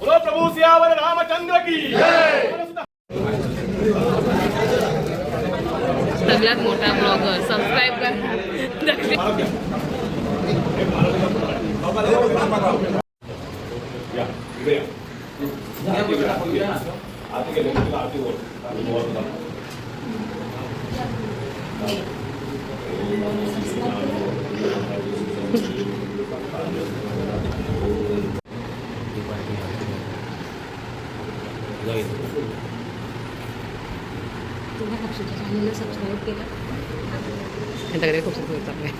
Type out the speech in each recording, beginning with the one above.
बोलो प्रभु सियावर रामचंद्र की सगळ्यात मोठा ब्लॉगर सबस्क्राईब करा दक्षिण या इकडे आती गेले आती वर तुम्ही अक्षरच्या चॅनलला सबस्क्राईब केलं त्यांच्याकडे खूप सुरू चाललंय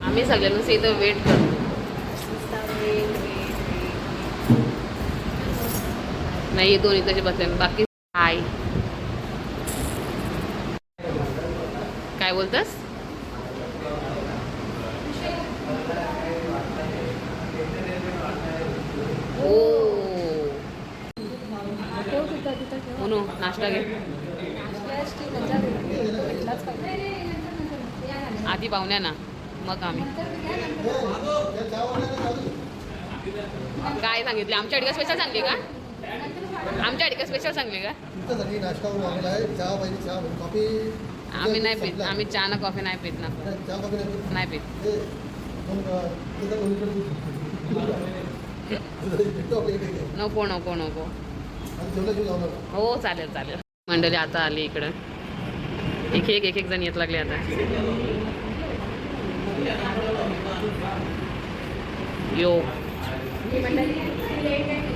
आम्ही सगळ्यांना इथं वेट करतो. नाही हे दोन्ही तसे बसले. बाकी हाय. काय बोलतस? ओ. हो नाश्ता घे. आधी पाहुण्या ना मग आम्ही. काय सांगितले? आमच्या अडीका पैसा सांगले का? आमच्या अडीका स्पेशल सांगले का? तुमच्यासाठी नाश्ता वगैरे मागवला आहे. चहा पाहिजे चहा पाहिजे. कॉफी आम्ही नाही पित. आम्ही चहा ना कॉफी नाही पित ना. चहा कॉफी नाही पित? हे, इकडे. नको नको नको. हो चालेल चालेल. मंडळी आता आली इकडं. एक एक एक एक जण येत लागले आता. यो.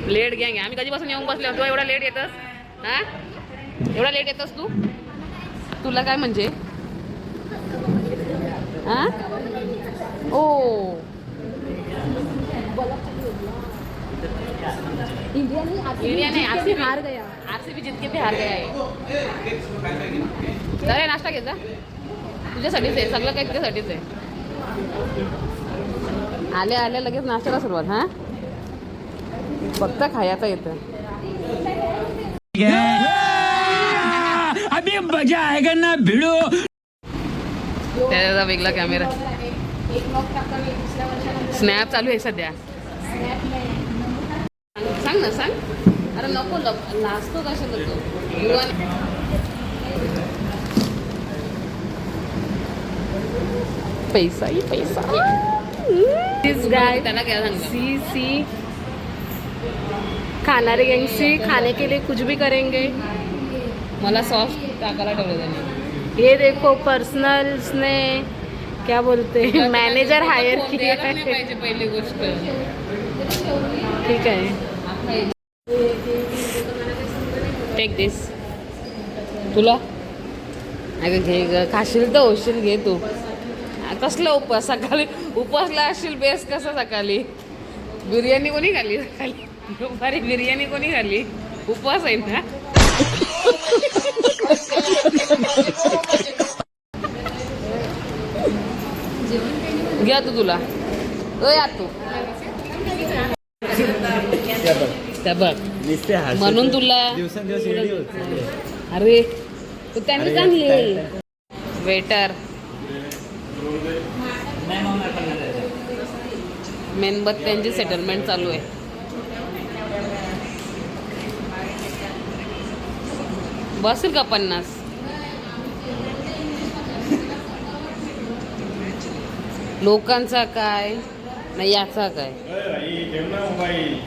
लेट गँग आम्ही कधीपासून येऊन बसले? होतो एवढा लेट येतस? हा? एवढा लेट येतस तू? तुला काय म्हणजे? हा? ओ. इंडिया नहीं आरसीबी हार गया आरसीबी जितके गया आहे. अरे नाश्ता घे जा. तुझ्यासाठीच आहे. सगळं काही तुझ्यासाठीच आहे. आल्या आल्या लगेच नाश्त्याला सुरुवात हा? फक्त खायचं येतं. अभी मजा आएगा ना भिड़ो। त्याचा वेगळा कॅमेरा स्नॅप चालू आहे सध्या. सांग ना सांग. अरे नको लाजतो कशाला तू? पैसा ही पैसा. दिस गाय त्याला काय सांग सी सी खाना गैंग खाने के लिए कुछ भी करेंगे. मला सॉस टाकायला ठेवलं त्याने. ये देखो पर्सनल ने क्या बोलते? हैं मैनेजर हायर है पाहिजे पहिली गोष्ट? ठीक है टेक दिस तुला? अगं घे खाशील तर होशील घे तू. कसला उपवास सकाळी? उपवासला असशील बेस कसा सकाळी? बिर्याणी कोणी खाल्ली सकाळी? दुपारी बिर्याणी कोणी खाल्ली? उपवास आहे ना? घ्या तू तुला. अय त्या बघ. म्हणून तुला अरे तू त्यांनी चांगली वेटर. मेणबत्त्यांची सेटलमेंट चालू आहे. बसेल का पन्नास? लोकांचा काय? नाही याचा काय? मोबाईल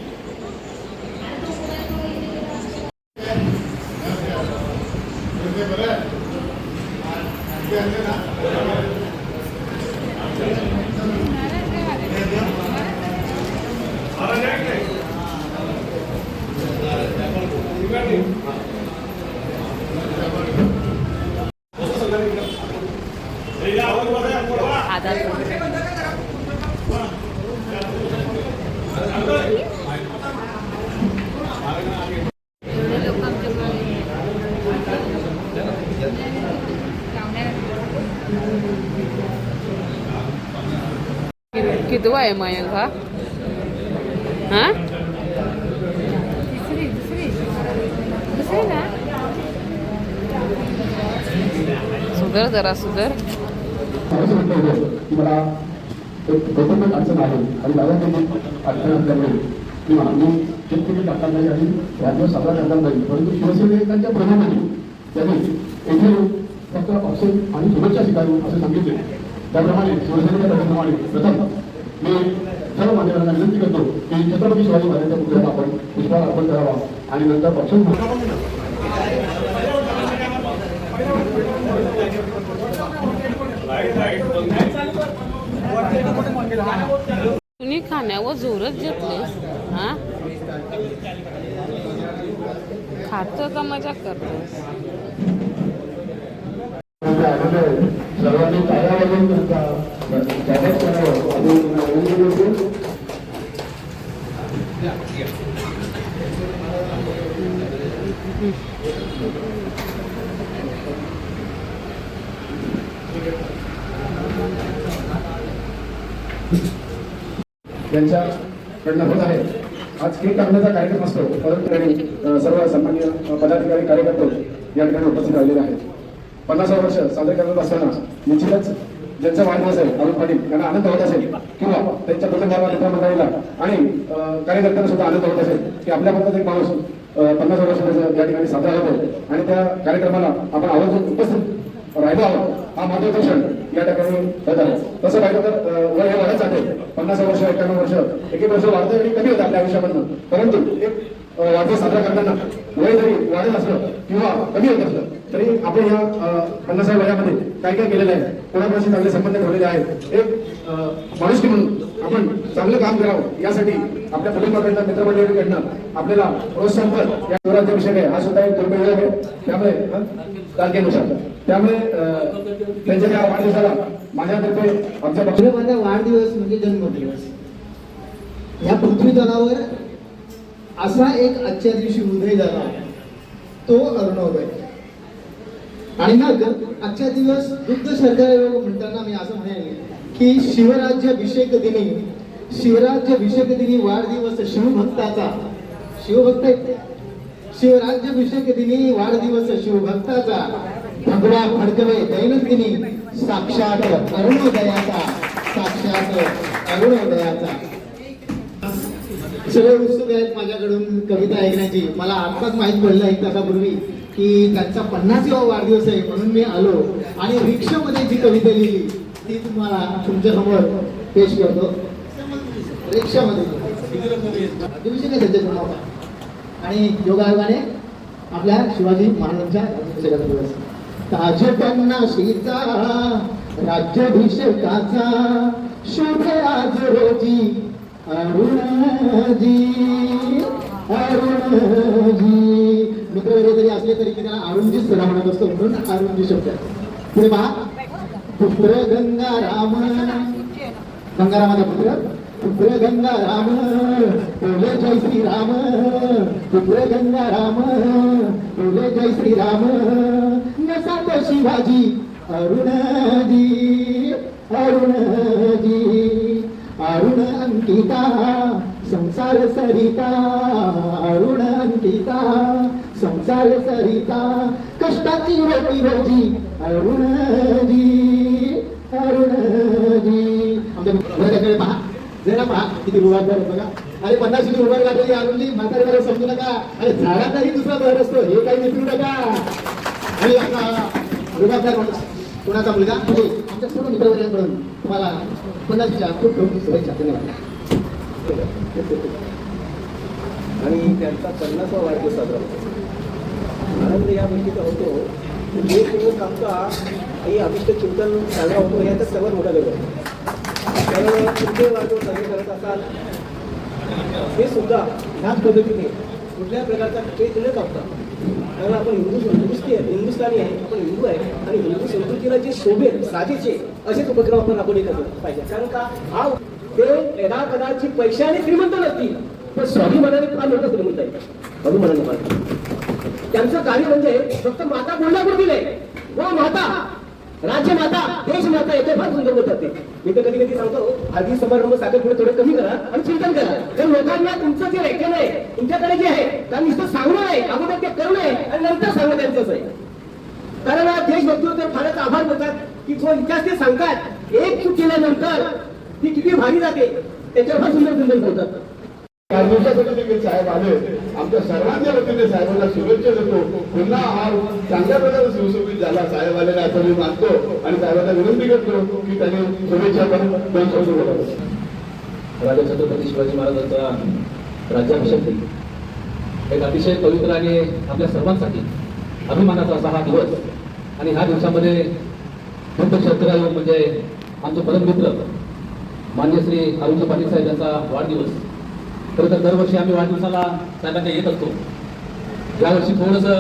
कितवा आहे मयंक हा? हा? सुधर जरा सुधर. अडचण आहे. आणि दादा किंवा आम्ही टाकणार नाही आणि साजरा करणार नाही. परंतु शिवसैनिकांच्या त्यांनी येथे येऊन फक्त ऑप्शन आणि शुभेच्छा स्वीकारू असे सांगितले त्याप्रमाणे शिवसेनेच्या प्रमाणे प्रथम मी सर्व मान्यवरांना विनंती करतो की छत्रपती शिवाजी महाराजांच्या पुतळ्यात आपण पुष्पहार अर्पण करावा आणि नंतर ऑप्शन तुम्ही खाण्यावर जोरच घेतले हा? खातो का मजा करतोस? म्हणजे सर्वांनी टाळ्या वाजवून त्यांचा स्वागत करावं. आणि होत आहे. आज केक कापण्याचा कार्यक्रम असतो. परंतु त्यांनी, सर्व सन्मान्य पदाधिकारी कार्यकर्ते या ठिकाणी उपस्थित राहिलेले आहेत. पन्नासावं वर्ष साजरे करत असताना निश्चितच ज्यांचा वाढदिवस आहे अरुण पाटील यांना आनंद होत असेल किंवा त्यांच्या कुटुंबाला मित्रमंडळीला आणि कार्यकर्त्यांना सुद्धा आनंद होत असेल की आपल्याबद्दल एक माणूस पन्नास वर्षाचा या ठिकाणी साजरा होतो आणि त्या कार्यक्रमाला आपण आवर्जून उपस्थित राहिलो आहोत. हा महत्त्वाचा क्षण या ठिकाणी होत आहे. तसं पाहिलं तर वय हे वाढत जाते. पन्नास वर्ष एक्क्याण्णव वर्ष एक एक वर्ष वाढतं आणि कमी होतं आपल्या आयुष्यामधनं. परंतु एक वाढदिवस साजरा करताना वय जरी वाढत असलं किंवा कमी होत असलं तरी आपण या पन्नासाव्या वयामध्ये काय काय केलेलं आहे कोणापासून चांगले संबंध ठेवलेले आहेत एक माणुसकी म्हणून आपण चांगलं काम करावं यासाठी आपल्या कुटुंबाकडनं मित्रमंडळीकडनं आपल्याला प्रोत्साहन या शिवराज्याविषयक आहे. हा सुद्धा एक दुर्मिळ आहे. त्यामुळे तारखेनुसार. त्यामुळे त्यांच्या त्या वाढदिवसाला माझ्यातर्फे आमच्या पक्षाने म्हणजे माझा वाढदिवस म्हणजे जन्मदिवस. ह्या पृथ्वी तलावर असा एक आजच्या दिवशी उदय झाला. तो अरुणोदय. आणि मग आजच्या दिवस दुग्ध श्रद्धा योग म्हणताना मी असं म्हणेन की शिवराज्याभिषेक दिनी शिवराज्याभिषेक दिनी वाढदिवस शिवभक्ताचा. शिवभक्त आहे. शिवराज्याभिषेक दिनी वाढदिवस शिवभक्ताचा. भगवा फडकवे दैनंदिनी साक्षात अरुणोदयाचा. साक्षात अरुणोदयाचा. सगळे उत्सुक आहेत माझ्याकडून कविता ऐकण्याची. मला आत्ताच माहीत पडलं एक तासापूर्वी. की त्यांचा पन्नासवा वाढदिवस आहे म्हणून मी आलो. आणि रिक्षामध्ये जी कविता लिहिली ती तुम्हाला तुमच्यासमोर पेश करतो. रिक्षामध्ये. अधिवेशन आहे त्याच्या आणि योगायोगाने आपल्या शिवाजी महाराजांच्या राज्याभिषेकाचा दिवस ताज पन्नाशीचा राज्याभिषेकाचा शुभ आज रोजी अरुणजी अरुणजी. मित्र वगैरे जरी असले तरी की त्याला अरुणजी सुद्धा म्हणत असतो म्हणून अरुणजी शब्द पुढे पहा. पुत्र गंगाराम गंगारामाचा पुत्र. पुत्र गंगाराम बोले जय श्रीराम पुत्र गंगाराम बोले जय श्रीराम नसात शिवाजी अरुणजी. अरुणजी. अरुण अंकिता. संसार सरिता. अरुण अंकिता. संसार सरिता कष्टाची रोटी रोजी अरुणजी अरुणजी. आमच्या पहा. जरा पहा किती रुबाब बघा. अरे पन्नास किती रुबाब गाठली अरुणजी म्हातारे मला समजू नका. अरे झाडाचाही दुसरा बहर असतो हे काही विसरू नका. आणि आता रुबाबदार माणूस कोणाचा मुलगा? म्हणजे आमच्या सर्व मित्रवर्गांकडून तुम्हाला पन्नासच्या खूप खूप शुभेच्छा धन्यवाद. आणि त्यांचा पन्नासा वाढदिवस साजरा होतो. आनंद या गोष्टीचा होतो. एक दिवस आमचा काही अभिष्ट चिंतन साजरा होतो याचा सर्वात मोठा वेळ त्यामुळे तुमचे वाढदिवस साजरे करत असाल हे सुद्धा ह्याच पद्धतीने कुठल्या प्रकारचा खेळ न कापता कारण आपण हिंदू हिंदुस्ती आहे हिंदुस्थानी आहे आपण हिंदू आहे आणि हिंदू संस्कृतीला जे शोभेल साजेचे असेच उपक्रम आपण राबवले पाहिजे. कारण का हा ते यदा कदाचित पैशाने श्रीमंत नसतील पण स्वाभिमानाने फार मोठं श्रीमंत आहे अभिमानाने फार त्यांचं कार्य म्हणजे फक्त माता बोलण्यापुरती नाही व माता! राज्य माता देश माता येथे फार सुंदर बोलतात ते मी तर कधी कधी सांगतो आधी समारंभ साखर पुढे थोडं कमी करा आणि चिंतन करा. तर लोकांना तुमचं जे ऐकलं आहे तुमच्याकडे जे आहे त्या नुसतं सांगणं आहे अगोदर ते करणं आहे आणि नंतर सांगणं त्यांचंच आहे. कारण आज देशभक्तीवर तर फारच आभार बोलतात की जो इतिहास ते सांगतात एक चूक केल्यानंतर ती किती भारी जाते त्याच्यावर फार सुंदर सुंदर बोलतात काही दिवसासाठी देखील साहेब आले. आमच्या सर्वांच्या वतीने साहेबांना शुभेच्छा देतो. पुन्हा हा चांगल्या प्रकारे सुशोभित झाला. साहेब आलेला असं मी मानतो आणि साहेबांना विनंती करतो की त्यांनी शुभेच्छा पण दोन शब्द राजा छत्रपती शिवाजी महाराजांचा राज्याभिषेक एक अतिशय पवित्र आणि आपल्या सर्वांसाठी अभिमानाचा असा हा दिवस. आणि ह्या दिवसामध्ये वृद्ध क्षेत्रयोग म्हणजे आमचे परममित्र मान्य श्री अरुण पाटील साहेब यांचा वाढदिवस. खरं तर दरवर्षी आम्ही वाढदिवसाला साहेबांच्या येत असतो. यावर्षी थोडंसं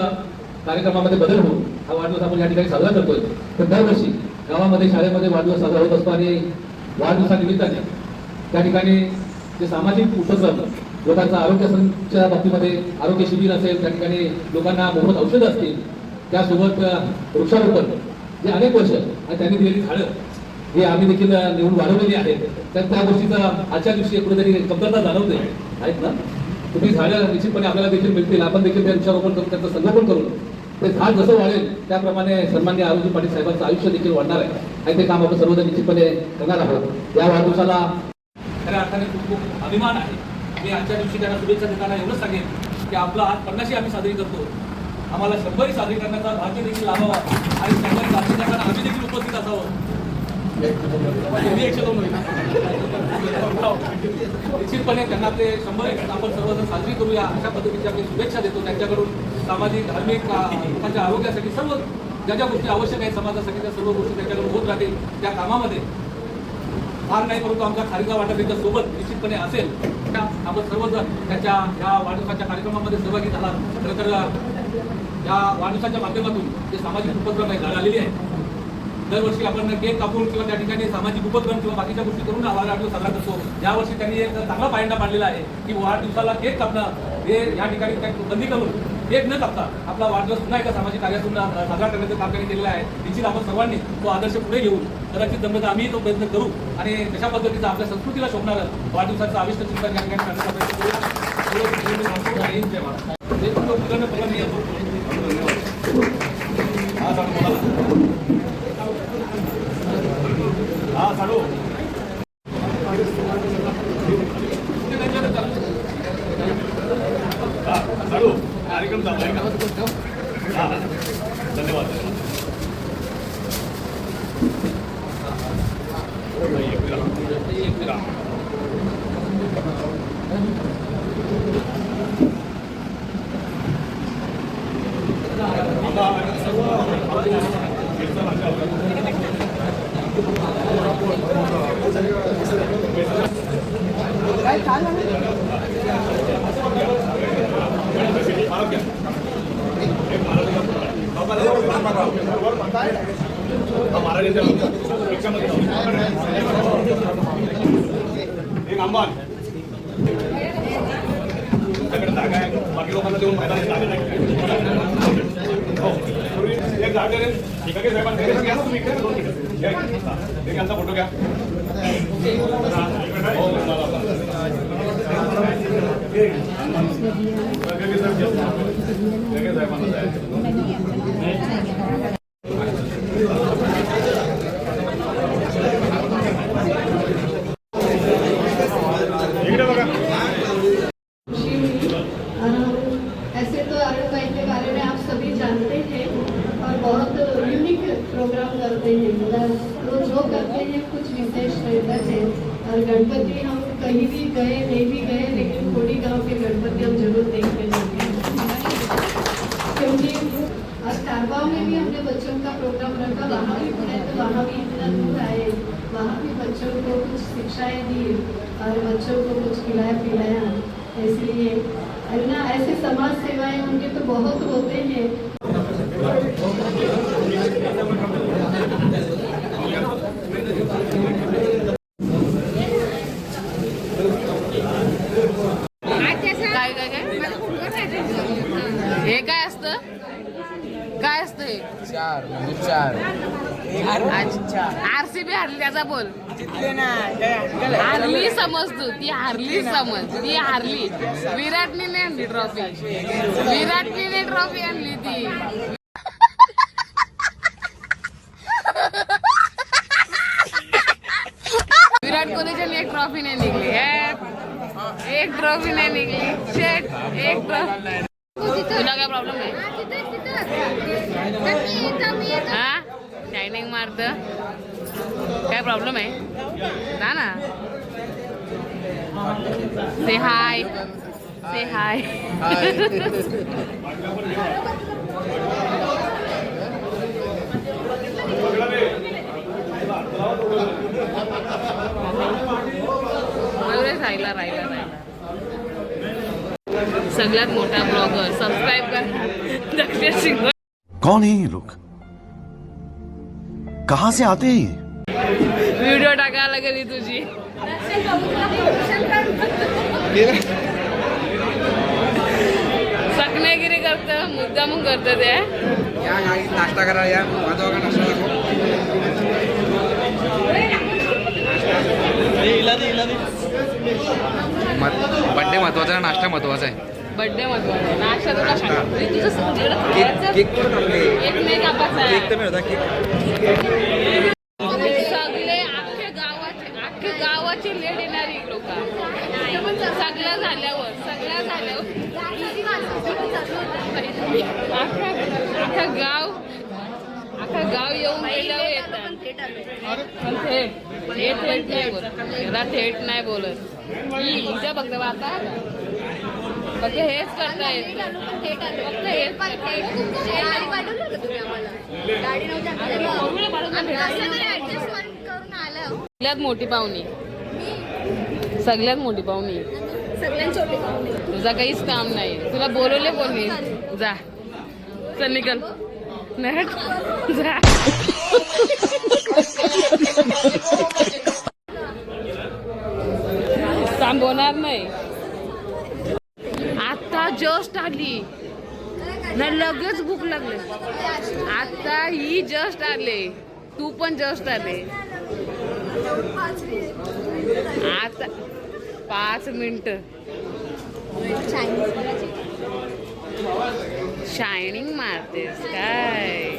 कार्यक्रमामध्ये बदल होऊन हा वाढदिवस आपण या ठिकाणी साजरा करतोय. तर दरवर्षी गावामध्ये शाळेमध्ये वाढदिवस साजरा होत असतो आणि वाढदिवसानिमित्ताने त्या ठिकाणी जे सामाजिक उपक्रम लोकांचा आरोग्याच्या बाबतीमध्ये आरोग्य शिबिर असेल त्या ठिकाणी लोकांना मोफत औषधं असतील त्यासोबत वृक्षारोपण जे अनेक वर्ष आणि त्यांनी दिलेली झाडं हे आम्ही देखील निवडून वाढवलेली आहेत. तर त्या गोष्टीचा आजच्या दिवशी कुठेतरी कमतरता जाणवते. आहेत ना? तुम्ही झाडं निश्चितपणे आपल्याला देखील मिळतील. आपण देखील ते वृक्षारोपण करून त्यांचं संगोपन करू. ते झाड जसं वाढेल त्याप्रमाणे सन्मान्य आरोग्य पाटील साहेबांचं आयुष्य देखील वाढणार आहे. आणि ते काम आपण सर्वजण निश्चितपणे करणार आहोत. या वाढदिवसाला खऱ्या अर्थाने खूप खूप अभिमान आहे. मी आजच्या दिवशी त्यांना शुभेच्छा देताना एवढंच सांगेन की आपला आज पन्नाशी आम्ही साजरी करतो. आम्हाला शंभरी साजरी करण्याचा भाग्य देखील लाभावा. आणि शंभरी साजरी करताना आम्ही देखील उपस्थित असावं. एकशे दोन निश्चितपणे त्यांना ते शंभर एक आपण सर्वजण साजरी करूया. अशा पद्धतीची मी शुभेच्छा देतो. त्यांच्याकडून सामाजिक धार्मिक त्यांच्या आरोग्यासाठी सर्व ज्या ज्या गोष्टी आवश्यक आहेत समाजासाठी त्या सर्व गोष्टी त्यांच्याकडून होत राहतील त्या कामामध्ये. फार नाही परंतु आमचा खारीचा वाटा त्यांच्यासोबत निश्चितपणे असेल. त्या आपण सर्वजण त्याच्या या वाढदिवसाच्या कार्यक्रमामध्ये सहभागी झाला खरं तर या वाढदिवसाच्या माध्यमातून जे सामाजिक उपक्रम आहे झालेली आहे दरवर्षी आपण केक कापून किंवा त्या ठिकाणी सामाजिक उपक्रम किंवा बाकीच्या गोष्टी करून आम्हाला वाढदिवस साजरा करतो यावर्षी त्यांनी एक चांगला पायंडा पाडलेला आहे की वाढदिवसाला केक कापणं हे या ठिकाणी बंदी करून केक न कापता आपला वाढदिवस पुन्हा एका सामाजिक कार्यातून साजरा करण्याचं काम त्यांनी केलेलं आहे. निश्चित आपण सर्वांनी तो आदर्श पुढे घेऊन कदाचित जमलं तर आम्ही तो प्रयत्न करू आणि कशा पद्धतीचं आपल्या संस्कृतीला शोभणारं वाढदिवसाचं आविष्ट चिंतन या ठिकाणी करण्याचा प्रयत्न करूया. एवढं मी जय हिंद, जय महाराष्ट्र. हे तुमचं मुलांना मुलांनी येतो. हा साडू बोला हा साडू हा साडू कार्यक्रम चालू आहे का हा धन्यवाद एक आंबान त्याकडे जागा आहे बाकी लोकांना देऊन फायदा नाही जागा नाही हो. पूर्वी एक जागा आहे ठिकाणी साहेबांना घरी घ्या ना तुम्ही इकडे दोन मिनिटं. घ्या, घ्या. हा. एक यांचा फोटो घ्या हो, चला, चला. गगे साहेब घ्या. गगे साहेबांना जायचं. समजा बोल. हारली समज तू ती हारली समज ती हारली. विराटने नाही आणली ट्रॉफी. विराटने ट्रॉफी आणली ती. विराट कोहलीच्या एक ट्रॉफी नाही निघली. एक ट्रॉफी नाही निघली. शेट एक ट्रॉफी काय प्रॉब्लेम आहे? ना. ना से हाय से हाय राहिला राहिला राहिला. सगळ्यात मोठा ब्लॉगर सबस्क्राईब करा. दक्षिण सिंग. कौन है ये लोग? कहां से आते हैं ये? व्हिडिओ टाकायला गेली तुझी. सकण्यागिरी करत मुद्दामून करत ते. नाश्ता करा या माझा बघा नाश्ता बड्डे महत्त्वाचा नाश्ता महत्त्वाचा आहे. बर्थडे महत्त्वाचा आहे. नाश्ता तुला सांग तुझं सगळं खायचं. केक आहे. तर मिळता केक. गावाचे लेट येणारी लोक सगळं झाल्यावर सगळं झाल्यावर. अख्खा अख्खा गाव अख्खा गाव येऊन गेल्यावर येतात. थेट हे थेट. नाही बोलत. थेट नाही बोलत. हिच्या फक्त आता. फक्त हेच करता येत फक्त हेच सगळ्यात मोठी पाहुणी. सगळ्यात मोठी पाहुणी. तुझा काहीच काम नाही. तुला बोलवले कोणी जा. चल निकल जा. थांबवणार नाही. जस्ट आली. ना लगेच भूक लागली. आता ही जस्ट आले. तू पण जस्ट आले. आता पाच मिनिट. शायनिंग मारतेस काय?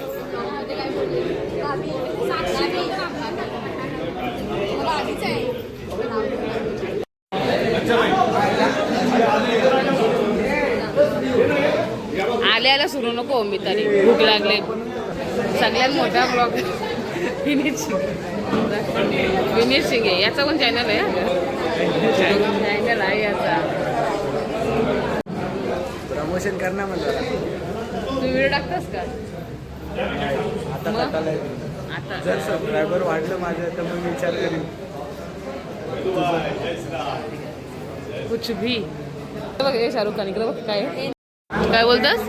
आल्या आल्या सुरू नको मी तरी भूक लागले. सगळ्यात मोठा ब्लॉग विनीत शिंगे. विनीत शिंगे याचा पण चॅनल आहे चॅनल आहे याचा. प्रमोशन करणार तू व्हिडिओ टाकतास का? आता जर सबस्क्रायबर वाढलं माझं तर मग विचार करीन. कुछ भी. बघ शाहरुख खान इकडे बघ काय? काय बोलतस?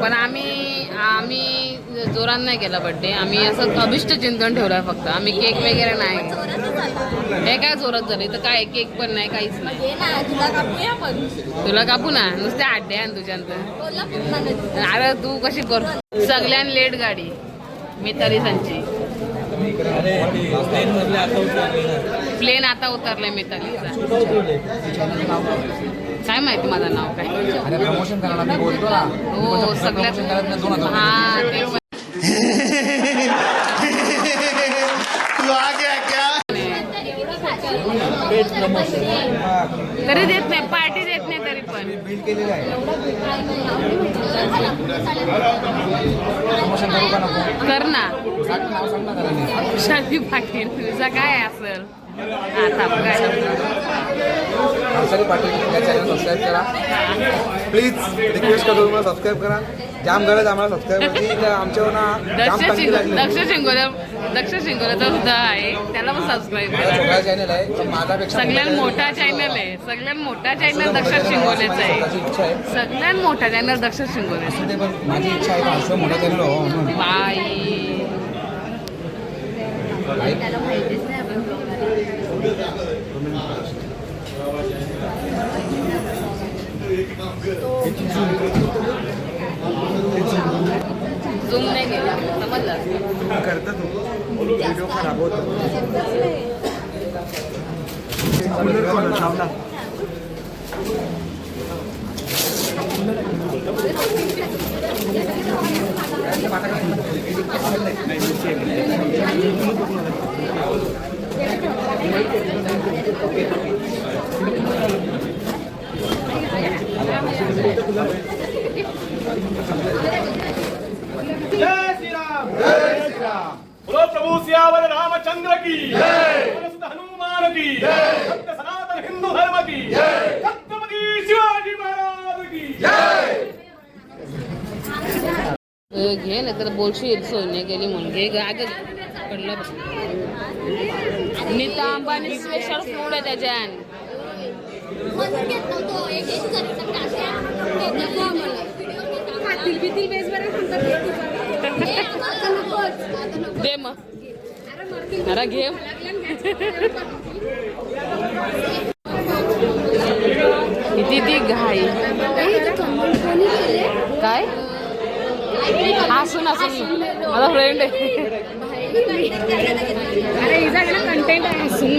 पण आम्ही आम्ही जोरात नाही केला बर्थडे आम्ही असं अभिष्ट चिंतन ठेवलंय फक्त. आम्ही केक वगैरे नाही. हे काय जोरात झाले? तर काय केक पण नाही काहीच नाही. तुला कापू ना? नुसते आड्डे आहे तुझ्यानंतर. अरे तू कशी कर? सगळ्यात लेट गाडी. मिताली संची. प्लेन आता उतरलाय मितालीचा काय माहिती माझं नाव काय? अरे प्रमोशन करायला मी बोलतो ना. हो सगळ्यात हा ते पण. तरी देत नाही पार्टी देत नाही तरी पण. बिल्ड केलेलं आहे. प्रमोशन करू का नको? कर ना. शांती पाटील तुझा काय असेल आता पाटील या चॅनल सबस्क्राईब करा. प्लीज रिक्वेस्ट करतो तुम्हाला सबस्क्राईब करा. जाम गरज आम्हाला सबस्क्राईबरची तर आमच्यावर ना जाम शिंगो लागली. दक्ष शिंगोल्या दक्ष शिंगोल्याचा सुद्धा आहे. त्याला पण सबस्क्राईब माझा करा. चॅनल आहे पण माझ्यापेक्षा सगळ्यात मोठा चॅनल आहे. सगळ्यात मोठा चॅनल दक्ष शिंगोल्याचा आहे. माझी सगळ्यात मोठा चॅनल दक्ष पण माझी इच्छा आहे हर्ष मोठा चॅनल हो बाई. झूम नाही गेला समजलं करता तू व्हिडिओ खराब होतो कूलर कोण लावला नाही बोलो प्रभु सियावर रामचंद्र की। जय। हनुमान की। जय। सत्य सनातन हिंदू धर्म की। जय। छत्रपति शिवाजी महाराज की। घे ना तर बोलशील सोने गेली म्हणून घे पडलं नीता अंबानी स्पेशल फूड आहे त्याच्यान दे मग अरे घे किती ती घाई. काय? असून असून माझा फ्रेंड आहे अरे हिचा कंटेंट आहे असून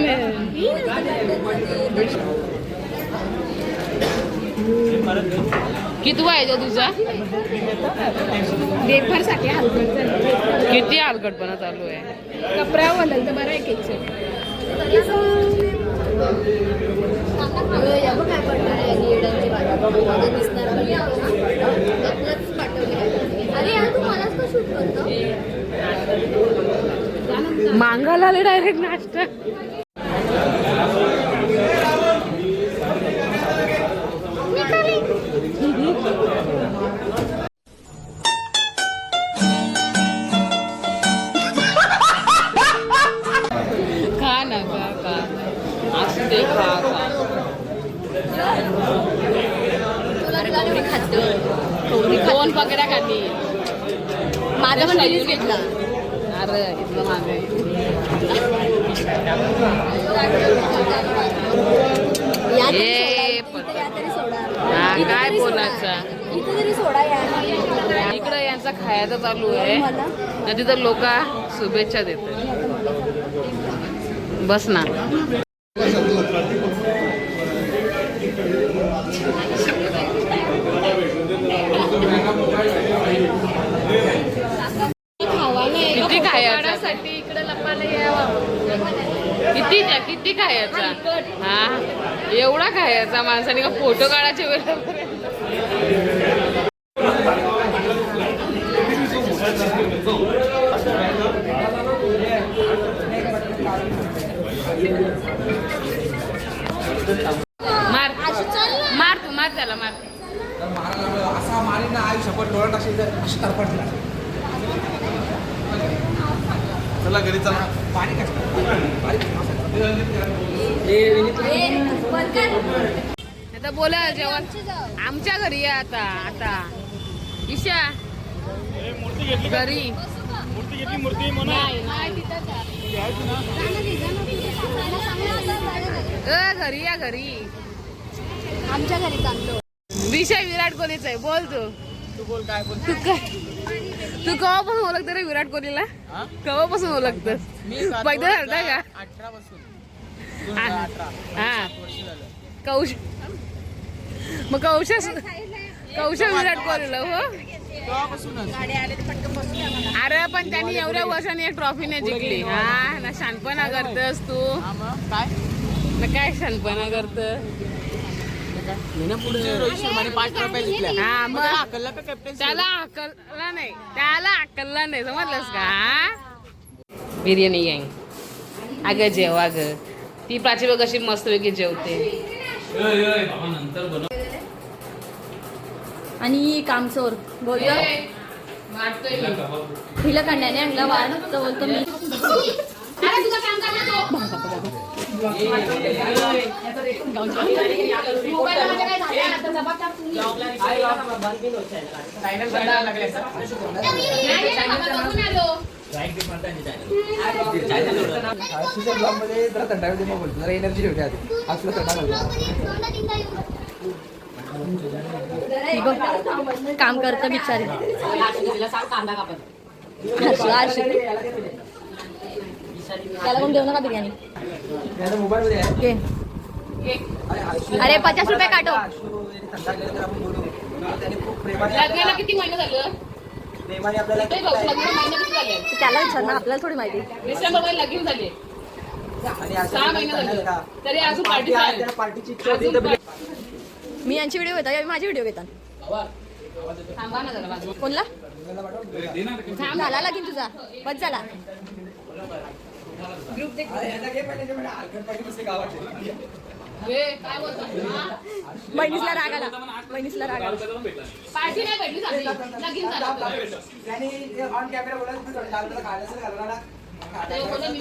किती व्हायचा तुझा? पेपरसाठी हलकट किती हलकटपणा चालू आहे? कपड्या बोलाल तर बरं आहे केकचं अरे यार तू मलाच का शूट करतो मांगाला आले डायरेक्ट नाश्ता. दोन पकड्या खाल्ली माझा पण रिलीज घेतला. अरे इथलं मागे काय. बोलायचं? इकडं यांचा खायचं चालू आहे. आणि तिथं लोक शुभेच्छा देतात. बस ना. किती खायचा इकडे लपायला यावं. किती किती खायचा? हा? एवढा खायचा माणसाने का फोटो काढायचे वेळेपर्यंत मार. मार तू मार त्याला मार. असा मारी ना आई शपथ डोळा टाकशील तर अशी तरपडला चला घरी चला. पाणी आता बोला जेवण. आमच्या घरी आहे आता आता. ईशा. घरी. मूर्ती घेतली मूर्ती नाही नाही. अ, घरी या घरी. आमच्या घरी चाललो विषय विराट कोहलीचा आहे बोल तू. तू बोल काय बोल. तू काय? तू केव्हापासून ओळखतो रे विराट कोहलीला? केव्हापासून ओळखतोस पहिलं झालं का अठरा पासून हा. हा. कौश मग कौशस कौश विराट कोहलीला हो? अरे पण त्यांनी एवढ्या वर्षांनी एक ट्रॉफी नाही जिंकली. हा. ना शानपणा करतस तू. काय? ना काय शानपणा करत रोहित शर्माने पाच ट्रॉफी जिंकल्या हा मग अकलला का कॅप्टन त्याला अकलला नाही. त्याला अकलला नाही. समजलंस का? बिर्याणी गँग अगं जेव अगं. ती प्राची बघ कशी मस्तपैकी जेवते. आणि कामचोर मी. हिला कन्याने आणला वाढ तर बोलतो मी. मध्ये जरा थंडा बोलतो जरा एनर्जी ठेवते आधी आज तुला थंडा काम करतं बिचारी कांदा कापत त्याला पण देऊ नका बिर्याणी. मोबाईल मध्ये आहे घे. अरे पचास रुपये काटो. थंडा गेला तर आपण बोलू त्याने खूप प्रेमाने लग्नाला किती महिने झालं? प्रेमाने आपल्याला ते बघ, लग्नाला महिने किती झाले? त्याला विचार ना आपल्याला थोडी माहिती. डिसेंबरमध्ये लगीन झाले. आणि असं सहा महिने सांगाल झाले. का? तरी अजून पार्टी पार्टी आहे, त्याला पार्टीची इच्छा होती तर मी यांची व्हिडिओ घेतात माझी व्हिडिओ घेतात थांबा ना जरा बाजूला. कोणला? झाला लगीन तुझा. बस झाला. बोलतो? हा? बहिणीसला राग आला. बहिणीसला राग आला. पार्टी नाही भेटली चांगली. लगीन झालं. आपलं. त्यांनी ऑन कॅमेरा बोलायला थोडं खायला असेल ते बोलले मी